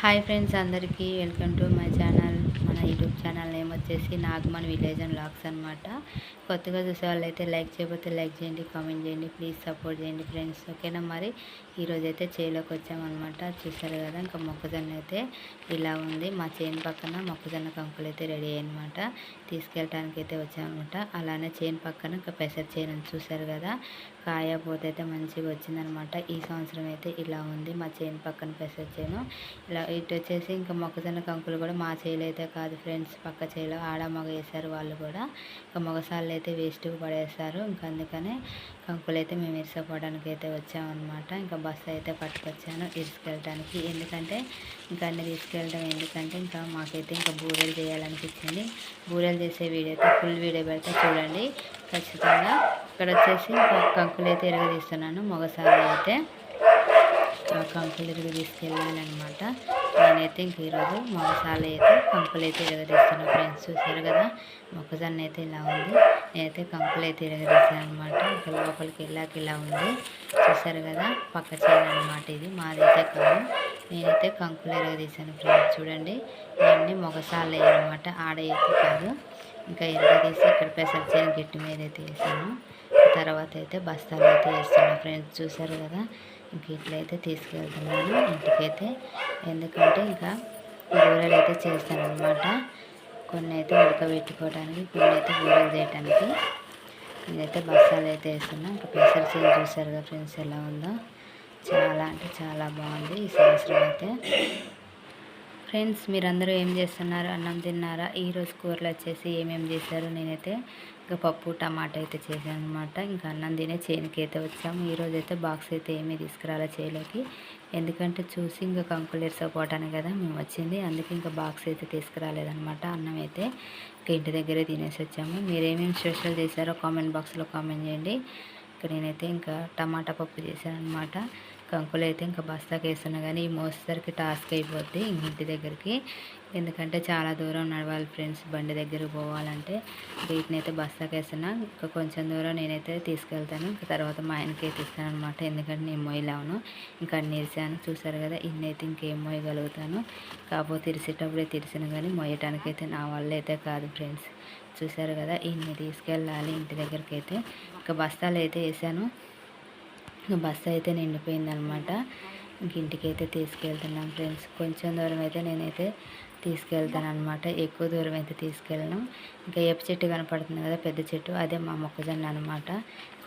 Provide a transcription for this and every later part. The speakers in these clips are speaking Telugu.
హాయ్ ఫ్రెండ్స్ అందరికీ వెల్కమ్ టు మై ఛానల్. మన యూట్యూబ్ ఛానల్ నేమ్ వచ్చేసి నాగమన్ విలేజ్ అండ్ బ్లాగ్స్ అనమాట కొత్తగా చూసే వాళ్ళైతే లైక్ చేయకపోతే లైక్ చేయండి కామెంట్ చేయండి ప్లీజ్ సపోర్ట్ చేయండి ఫ్రెండ్స్. ఓకేనా మరి? ఈరోజు అయితే చేలోకి వచ్చామన్నమాట చూసారు కదా ఇంకా మొక్కజొన్న అయితే ఇలా ఉంది. మా చేను పక్కన మొక్కజొన్న కంకులు అయితే రెడీ అయ్యనమాట తీసుకెళ్ళటానికి అయితే వచ్చామన్నమాట అలానే చేను పక్కన ఇంకా పెసర చేను చూసారు కదా. కాయ పోతే అయితే మంచిగా వచ్చిందనమాట. ఈ సంవత్సరం అయితే ఇలా ఉంది. మా చేను పక్కన పెసొచ్చాను ఇలా ఇటు వచ్చేసి ఇంకా మొక్కజొన్న కంకులు కూడా మా చేలు అయితే కాదు ఫ్రెండ్స్ పక్క చేలో ఆడ మగ వేశారు వాళ్ళు కూడా. ఇంకా మగసాళ్ళు అయితే వేస్ట్గా పడేస్తారు. ఇంకా అందుకనే కంకులు అయితే మేము ఇరుసపోవడానికి అయితే వచ్చామన్నమాట ఇంకా బస్సు అయితే పట్టుకొచ్చాను ఇరుసుకెళ్ళడానికి ఎందుకంటే ఇంకా అన్ని తీసుకెళ్ళడం ఎందుకంటే ఇంకా మాకైతే ఇంకా బూరెలు చేయాలనిపించింది. బూరెలు చేసే వీడియో అయితే ఫుల్ వీడియో పెడితే చూడండి. ఖచ్చితంగా ఇక్కడ వచ్చేసి కంకులు అయితే ఎరగదీస్తున్నాను మగసారి అయితే. కంకులు ఇరుగు తీసుకెళ్ళాలన్నమాట నేనైతే ఇంక ఈరోజు మగసాల అయితే కంకులు అయితే ఇరగదీస్తాను ఫ్రెండ్స్ చూసారు కదా? మొక్కజొన్న అయితే ఇలా ఉంది. నేనైతే కంకులు అయితే ఇరగదీస్తాను అనమాట ఇక్కడ లోపలికి వెళ్ళాక ఇలా ఉంది. చూసారు కదా? పక్క చేయాలన్నమాట ఇది మాదైతే కాదు. నేనైతే కంకులు ఇరగదీశాను ఫ్రెండ్స్ చూడండి. ఇవన్నీ మొగసాలు అనమాట ఆడ అయితే కాదు. ఇంకా ఎరగదీసి ఇక్కడ పెసర చేను గిట్టి మీద అయితే వేసాను. తర్వాత అయితే బస్తాలు అయితే వేస్తున్నాను ఫ్రెండ్స్ చూసారు కదా? ఇంక ఇట్లయితే తీసుకెళ్తున్నాను. ఇంటికైతే ఎందుకంటే ఇంకా బూరలు అయితే చేస్తాను అనమాట కొన్ని అయితే ఉడకబెట్టుకోవడానికి కొన్ని అయితే బూరెలు చేయడానికి ఇదైతే బస్తాలు అయితే వేస్తున్నాం. ఇంకా పెసర చేను చూసారు కదా ఫ్రెండ్స్ ఎలా ఉందో? చాలా అంటే చాలా బాగుంది ఈ సంవత్సరం అయితే. ఫ్రెండ్స్ మీరందరూ ఏం చేస్తున్నారు? అన్నం తిన్నారా? ఈరోజు కూరలు వచ్చేసి ఏమేమి చేశారు? నేనైతే ఇంకా పప్పు టమాటా అయితే చేశాను అనమాట ఇంకా అన్నం తినే చేనుకి అయితే వచ్చాము. ఈరోజు అయితే బాక్స్ అయితే ఏమీ తీసుకురాలా చేయలేకి. ఎందుకంటే చూసి ఇంకా కంకులు ఎరసపోవటానికి కదా మేము వచ్చింది. అందుకే ఇంకా బాక్స్ అయితే తీసుకురాలేదనమాట అన్నం అయితే ఇంకా ఇంటి దగ్గరే తినేసి వచ్చాము. మీరేమేమి స్పెషల్ చేశారో కామెంట్ బాక్స్లో కామెంట్ చేయండి. ఇక్కడ నేనైతే ఇంకా టమాటా పప్పు చేశాను అనమాట కంకులు అయితే ఇంకా బస్తాకి వేస్తున్నా కానీ ఈ మోసేసరికి టాస్క్ అయిపోద్ది ఇంటి దగ్గరికి. ఎందుకంటే చాలా దూరం నడవాలి ఫ్రెండ్స్ బండి దగ్గరికి పోవాలంటే. వీటిని అయితే బస్తాకి వేస్తున్నా. ఇంకా కొంచెం దూరం నేనైతే తీసుకెళ్తాను. ఇంకా తర్వాత మా ఆయనకి తీస్తాను అనమాట ఎందుకంటే నేను మొయ్యలేను ఇంకా అన్ని ఇరిసాను. చూసారు కదా ఇన్ని అయితే ఇంకేం మొయ్యగలుగుతాను. కాకపోతే ఇరిసేటప్పుడే తిరిసాను కానీ మొయ్యటానికి అయితే నా వల్ల అయితే కాదు ఫ్రెండ్స్. చూసారు కదా ఇన్ని తీసుకెళ్ళాలి ఇంటి దగ్గరికి అయితే ఇంకా బస్తాలు అయితే వేసాను. ఇంకా బస్సు అయితే నిండిపోయిందనమాట. ఇంక ఇంటికి అయితే తీసుకెళ్తున్నాం ఫ్రెండ్స్. కొంచెం దూరం అయితే నేనైతే తీసుకెళ్తాను అనమాట ఎక్కువ దూరం అయితే తీసుకెళ్ళను. ఇంకా ఏప చెట్టు కనపడుతుంది కదా పెద్ద చెట్టు. అదే మా మొక్కజొన్న అనమాట.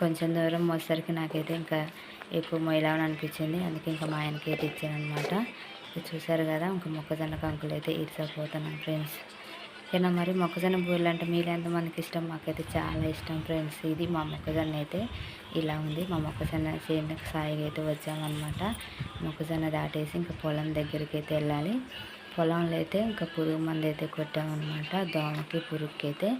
కొంచెం దూరం మోసరికి నాకైతే ఇంకా ఎక్కువ మొయ్యలావని అనిపించింది. అందుకే ఇంకా మా ఆయనకి అయితే ఇచ్చాను అనమాట చూసారు కదా ఇంకా మొక్కజొన్న కంకులు అయితే ఇరిసపోతున్నాను ఫ్రెండ్స్. ఓకేనా మరి మొక్కజొన్న బూరెలు అంటే మీరు ఎంతమందికి ఇష్టం? మాకైతే చాలా ఇష్టం ఫ్రెండ్స్. ఇది మా మొక్కజొన్న అయితే ఇలా ఉంది. మా మొక్కజొన్న చేను సాయిగా అయితే వచ్చామన్నమాట. మొక్కజొన్న దాటేసి ఇంకా పొలం దగ్గరికి అయితే వెళ్ళాలి. పొలంలో అయితే ఇంకా పురుగు మంది అయితే కొట్టామన్నమాట. దోమకి పురుగుకి అయితే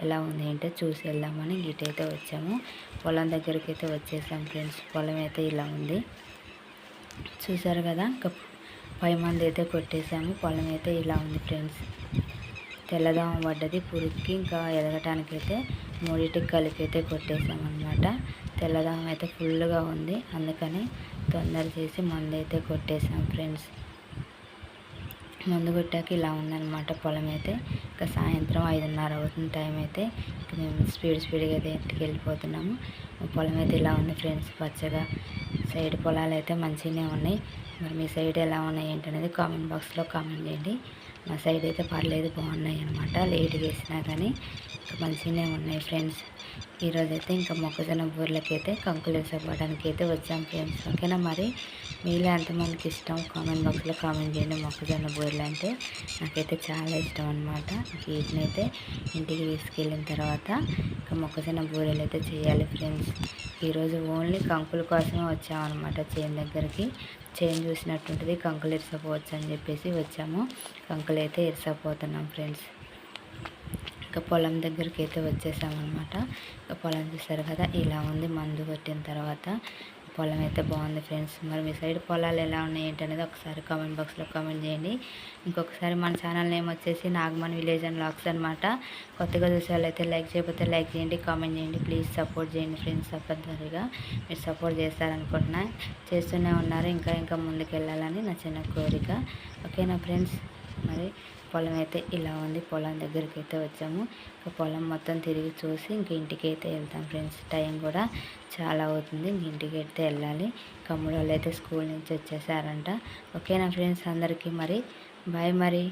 ఎలా ఉంది ఏంటో చూసి వెళ్దామని గిటైతే వచ్చాము. పొలం దగ్గరికి అయితే వచ్చేసాం ఫ్రెండ్స్. పొలం అయితే ఇలా ఉంది. చూసారు కదా? ఇంకా పై మంది అయితే కొట్టేసాము. పొలం అయితే ఇలా ఉంది ఫ్రెండ్స్. తెల్లదోమ పడ్డది పురుగుకి ఇంకా ఎదగటానికి అయితే మూడింటికి కలిపి అయితే కొట్టేసామన్నమాట తెల్లదోమ అయితే ఫుల్గా ఉంది. అందుకని తొందర చేసి మందు అయితే కొట్టేసాం ఫ్రెండ్స్. మందు కొట్టాక ఇలా ఉందన్నమాట పొలం అయితే ఇంకా సాయంత్రం ఐదున్నర అవుతుంది టైం అయితే మేము స్పీడ్ స్పీడ్గా అయితే ఇంటికి వెళ్ళిపోతున్నాము. పొలం అయితే ఇలా ఉంది ఫ్రెండ్స్ పచ్చగా. సైడ్ పొలాలు అయితే మంచిగానే ఉన్నాయి. మరి మీ సైడ్ ఎలా ఉన్నాయి ఏంటనేది కామెంట్ బాక్స్లో కామెంట్ చేయండి. మా సైడ్ అయితే పర్లేదు బాగున్నాయి అనమాట లేట్ వేసినా కానీ మంచిగానే ఉన్నాయి ఫ్రెండ్స్. ఈరోజు అయితే ఇంకా మొక్కజొన్న బూర్లకైతే కంకులు వేసుకోవడానికి అయితే వచ్చాం ఫ్రెండ్స్. ఓకేనా మరి? మీలో ఎంతమందికి ఇష్టం? కామెంట్ బాక్స్లో కామెంట్ చేయండి. మొక్కజొన్న బూరెలు అంటే నాకైతే చాలా ఇష్టం అనమాట వీటినైతే ఇంటికి తీసుకెళ్ళిన తర్వాత ఇంకా మొక్కజొన్న బూరెలు అయితే చేయాలి ఫ్రెండ్స్. ఈరోజు ఓన్లీ కంకుల కోసమే వచ్చామన్నమాట చేను దగ్గరికి. చేంజ్ చూసినట్టుంటుంది. కంకులు ఇరిసపోవచ్చు అని చెప్పేసి వచ్చాము. కంకులు అయితే ఇరిసపోతున్నాం ఫ్రెండ్స్. ఇంకా పొలం దగ్గరికి అయితే వచ్చేసామన్నమాట. ఇంకా పొలం చూసారు కదా ఇలా ఉంది మందు కొట్టిన తర్వాత. పొలం అయితే బాగుంది ఫ్రెండ్స్. మరి మీ సైడ్ పొలాలు ఎలా ఉన్నాయి ఏంటనేది ఒకసారి కామెంట్ బాక్స్లో కామెంట్ చేయండి. ఇంకొకసారి మన ఛానల్ నేమ్ వచ్చేసి నాగమన్ విలేజ్ అండ్ లాక్స్ అనమాట కొత్తగా చూసే వాళ్ళైతే లైక్ చేయకపోతే లైక్ చేయండి కామెంట్ చేయండి. ప్లీజ్ సపోర్ట్ చేయండి ఫ్రెండ్స్ తప్పనిసరిగా. మీరు సపోర్ట్ చేస్తారనుకుంటున్నా. చేస్తూనే ఉన్నారు. ఇంకా ఇంకా ముందుకు వెళ్ళాలని నా చిన్న కోరిక. ఓకేనా ఫ్రెండ్స్ మరి పొలం అయితే ఇలా ఉంది. పొలం దగ్గరికి అయితే వచ్చాము. ఇంకా పొలం మొత్తం తిరిగి చూసి ఇంక ఇంటికి అయితే వెళ్తాం ఫ్రెండ్స్. టైం కూడా చాలా అవుతుంది. ఇంక ఇంటికి అయితే వెళ్ళాలి కమ్ముడు వాళ్ళు అయితే స్కూల్ నుంచి వచ్చేసారంట. ఓకేనా ఫ్రెండ్స్? అందరికీ మరి. బాయ్ మరి.